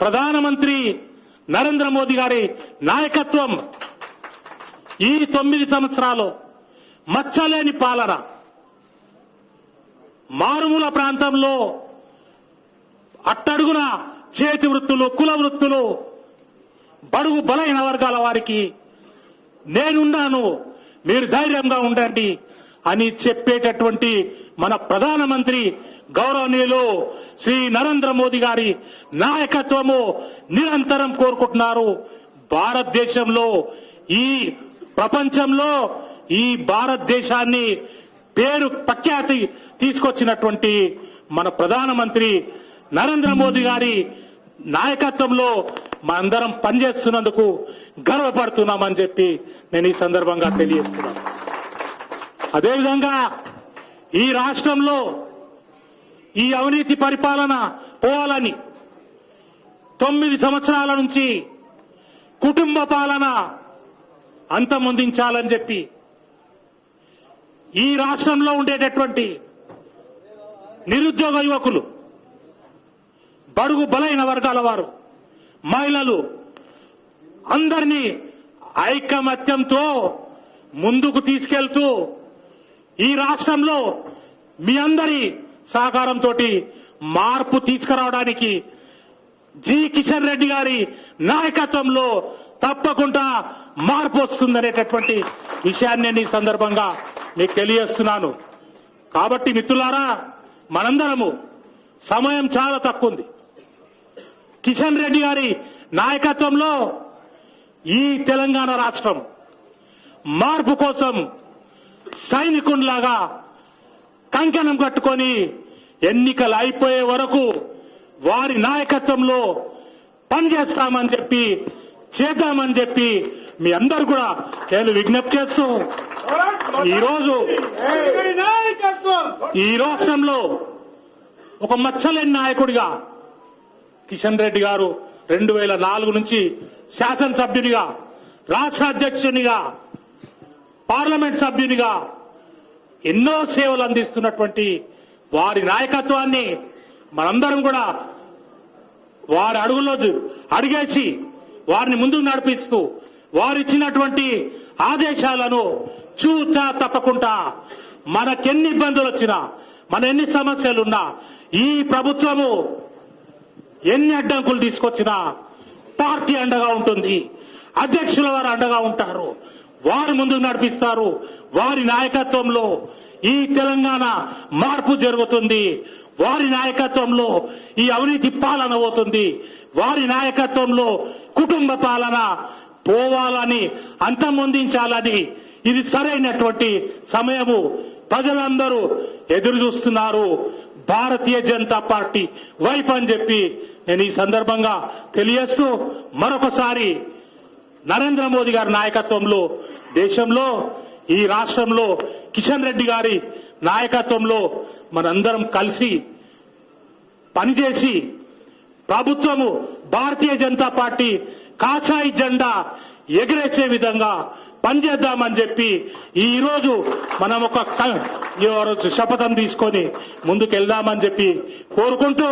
ప్రధానమంత్రి నరేంద్ర మోదీ గారి నాయకత్వం ఈ తొమ్మిది సంవత్సరాలు మచ్చలేని పాలన. మారుమూల ప్రాంతంలో అట్టడుగున చేతి వృత్తులు కుల వృత్తులు బడుగు బలహీన వర్గాల వారికి నేనున్నాను. మీరు ధైర్యంగా ఉండండి. అని చెప్పేటటువంటి మన ప్రధానమంత్రి గౌరవనీయులు శ్రీ నరేంద్ర మోదీ గారి నాయకత్వము నిరంతరం కోరుకుంటున్నారు. భారతదేశంలో ఈ ప్రపంచంలో ఈ భారతదేశాన్ని పేరు ప్రఖ్యాతి తీసుకొచ్చినటువంటి మన ప్రధానమంత్రి నరేంద్ర మోదీ గారి నాయకత్వంలో మనందరం పనిచేస్తున్నందుకు గర్వపడుతున్నామని చెప్పి నేను ఈ సందర్భంగా తెలియజేస్తున్నాను. అదేవిధంగా ఈ రాష్ట్రంలో ఈ అవినీతి పరిపాలన పోవాలని తొమ్మిది సంవత్సరాల నుంచి కుటుంబ పాలన అంతమొందించాలని చెప్పి ఈ రాష్ట్రంలో ఉండేటటువంటి నిరుద్యోగ యువకులు బడుగు బలైన వర్గాల వారు మహిళలు అందరినీ ఐకమత్యంతో ముందుకు తీసుకెళ్తూ ఈ రాష్ట్రంలో మీ అందరి సహకారంతో మార్పు తీసుకురావడానికి జి కిషన్ రెడ్డి గారి నాయకత్వంలో తప్పకుండా మార్పు వస్తుందనేటటువంటి విషయాన్ని నేను ఈ సందర్భంగా మీకు తెలియజేస్తున్నాను. కాబట్టి మిత్రులారా మనందరము సమయం చాలా తక్కువ ఉంది కిషన్ రెడ్డి గారి నాయకత్వంలో ఈ తెలంగాణ రాష్ట్రం మార్పు కోసం సైనికునిలాగా కంకణం కట్టుకొని ఎన్నికలు అయిపోయే వరకు వారి నాయకత్వంలో పనిచేస్తామని చెప్పి చేద్దామని చెప్పి మీ అందరు కూడా నేను విజ్ఞప్తి చేస్తూ ఈరోజు ఈ రాష్ట్రంలో ఒక మచ్చలేని నాయకుడిగా కిషన్ రెడ్డి గారు రెండు వేల నాలుగు నుంచి శాసనసభ్యునిగా రాష్ట్ర అధ్యక్షునిగా పార్లమెంట్ సభ్యునిగా ఎన్నో సేవలు అందిస్తున్నటువంటి వారి నాయకత్వాన్ని మనందరం కూడా వారి అడుగులో అడిగేసి వారిని ముందుకు నడిపిస్తూ వారిచ్చినటువంటి ఆదేశాలను చూచా తప్పకుండా మనకెన్ని ఇబ్బందులు వచ్చినా మన ఎన్ని సమస్యలున్నా ఈ ప్రభుత్వము ఎన్ని అడ్డంకులు తీసుకొచ్చినా పార్టీ అండగా ఉంటుంది. అధ్యక్షుల వారు అండగా ఉంటారు. వారు ముందుకు నడిపిస్తారు. వారి నాయకత్వంలో ఈ తెలంగాణ మార్పు జరుగుతుంది. వారి నాయకత్వంలో ఈ అవినీతి పాలన అవుతుంది వారి నాయకత్వంలో కుటుంబ పాలన పోవాలని అంతమొందించాలని ఇది సరైనటువంటి సమయము. ప్రజలందరూ ఎదురు చూస్తున్నారు. భారతీయ జనతా పార్టీ వైపు అని చెప్పి నేను ఈ సందర్భంగా తెలియజేస్తూ మరొకసారి నరేంద్ర మోదీ గారి నాయకత్వంలో దేశంలో ఈ రాష్ట్రంలో కిషన్ రెడ్డి గారి నాయకత్వంలో మనందరం కలిసి పనిచేసి ప్రభుత్వము భారతీయ జనతా పార్టీ కాషాయి జెండా ఎగిరేసే విధంగా పనిచేద్దామని చెప్పి ఈ రోజు మనం ఒక క- శపథం తీసుకొని ముందుకు వెళ్దామని చెప్పి కోరుకుంటూ